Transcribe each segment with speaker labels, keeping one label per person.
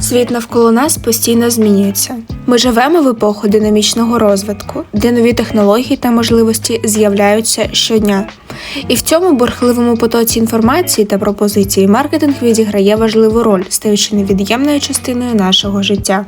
Speaker 1: Світ навколо нас постійно змінюється. Ми живемо в епоху динамічного розвитку, де нові технології та можливості з'являються щодня. І в цьому бурхливому потоці інформації та пропозицій маркетинг відіграє важливу роль, стаючи невід'ємною частиною нашого життя.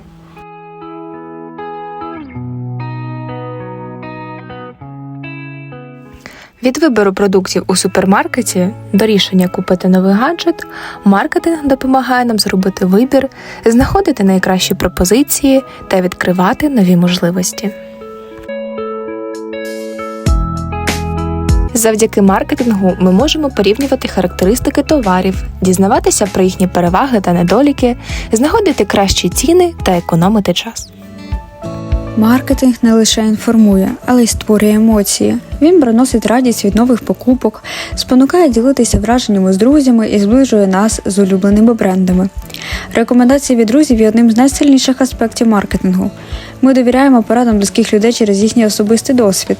Speaker 2: Від вибору продуктів у супермаркеті до рішення купити новий гаджет, маркетинг допомагає нам зробити вибір, знаходити найкращі пропозиції та відкривати нові можливості. Завдяки маркетингу ми можемо порівнювати характеристики товарів, дізнаватися про їхні переваги та недоліки, знаходити кращі ціни та економити час.
Speaker 3: Маркетинг не лише інформує, але й створює емоції. Він приносить радість від нових покупок, спонукає ділитися враженнями з друзями і зближує нас з улюбленими брендами. Рекомендації від друзів є одним з найсильніших аспектів маркетингу. Ми довіряємо порадам близьких людей через їхній особистий досвід.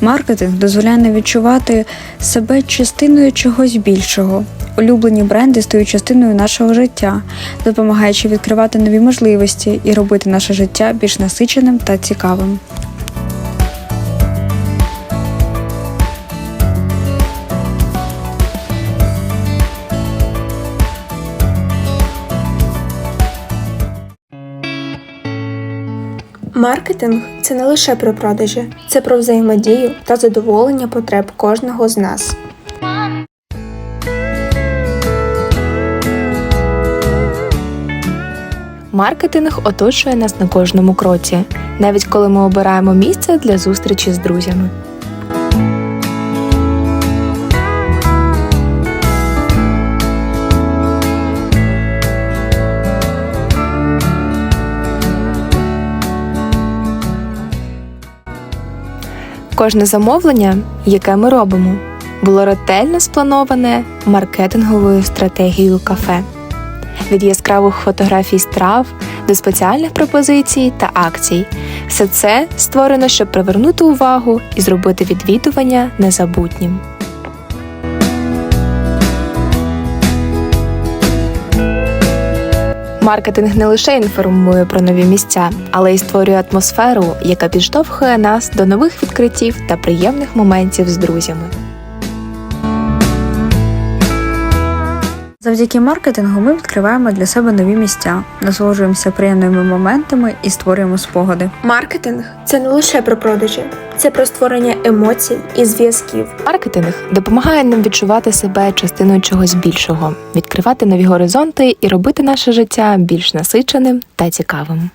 Speaker 3: Маркетинг дозволяє не відчувати себе частиною чогось більшого. Улюблені бренди стають частиною нашого життя, допомагаючи відкривати нові можливості і робити наше життя більш насиченим та цікавим.
Speaker 1: Маркетинг це не лише про продажі, це про взаємодію та задоволення потреб кожного з нас.
Speaker 2: Маркетинг оточує нас на кожному кроці, навіть коли ми обираємо місце для зустрічі з друзями. Кожне замовлення, яке ми робимо, було ретельно сплановане маркетинговою стратегією кафе від яскравих фотографій страв до спеціальних пропозицій та акцій. Все це створено, щоб привернути увагу і зробити відвідування незабутнім. Маркетинг не лише інформує про нові місця, але й створює атмосферу, яка підштовхує нас до нових відкриттів та приємних моментів з друзями.
Speaker 3: Завдяки маркетингу ми відкриваємо для себе нові місця, насолоджуємося приємними моментами і створюємо спогади.
Speaker 1: Маркетинг це не лише про продажі, це про створення емоцій і зв'язків.
Speaker 2: Маркетинг допомагає нам відчувати себе частиною чогось більшого, відкривати нові горизонти і робити наше життя більш насиченим та цікавим.